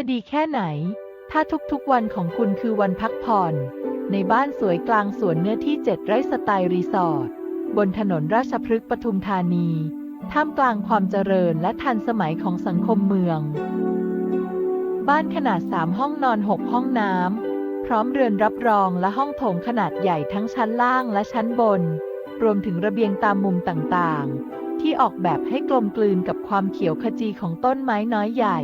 จะดีแค่ไหน ถ้าทุกๆวันของคุณคือวันพักผ่อน ในบ้านสวยกลางสวนเนื้อที่7ไร่สไตล์รีสอร์ทบนถนนราชพฤกษ์ปทุมธานี ท่ามกลางความเจริญและทันสมัยของสังคมเมือง บ้านขนาด 3 ห้องนอน 6 ห้องน้ำ พร้อมเรือนรับรองและห้องโถงขนาดใหญ่ทั้งชั้นล่างและชั้นบน รวมถึงระเบียงตามมุมต่างๆ ที่ออกแบบให้กลมกลืนกับความเขียวขจีของต้นไม้น้อยใหญ่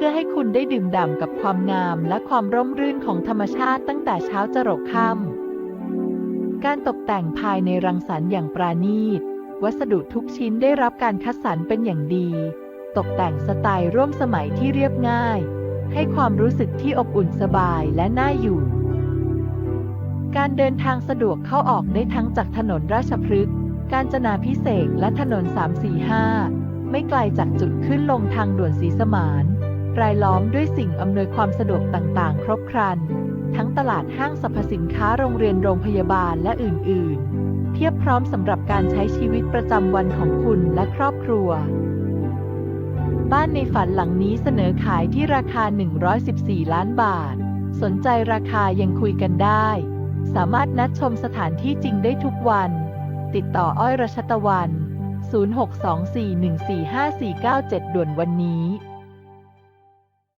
พื่อให้คุณได้ดื่มด่ำกับความงามและความร่มรื่นของธรรมชาติตั้งแต่เช้าจรดค่ำการตกแต่งภายในรังสรรค์อย่างปราณีต วัสดุทุกชิ้นได้รับการคัดสรรเป็นอย่างดี ตกแต่งสไตล์ร่วมสมัยที่เรียบง่าย ให้ความรู้สึกที่อบอุ่นสบายและน่าอยู่การเดินทางสะดวกเข้าออกได้ทั้งจากถนนราชพฤกษ์ กาญจนาพิเศษและถนน 345 ไม่ไกลจากจุดขึ้นลงทางด่วนศรีสมาน รายล้อมด้วยสิ่งอำนวยความสะดวกต่างๆ ครบครัน ทั้งตลาดห้างสรรพสินค้าโรงเรียนโรงพยาบาลและอื่น ๆเพียบพร้อมสำหรับการใช้ชีวิตประจำวันของคุณและครอบครัว บ้านในฝันหลังนี้เสนอขายที่ราคา 114 ล้านบาท สนใจราคายังคุยกันได้ สามารถนัดชมสถานที่จริงได้ทุกวัน ติดต่ออ้อยรัชตะวัน 0624145497 ด่วนวันนี้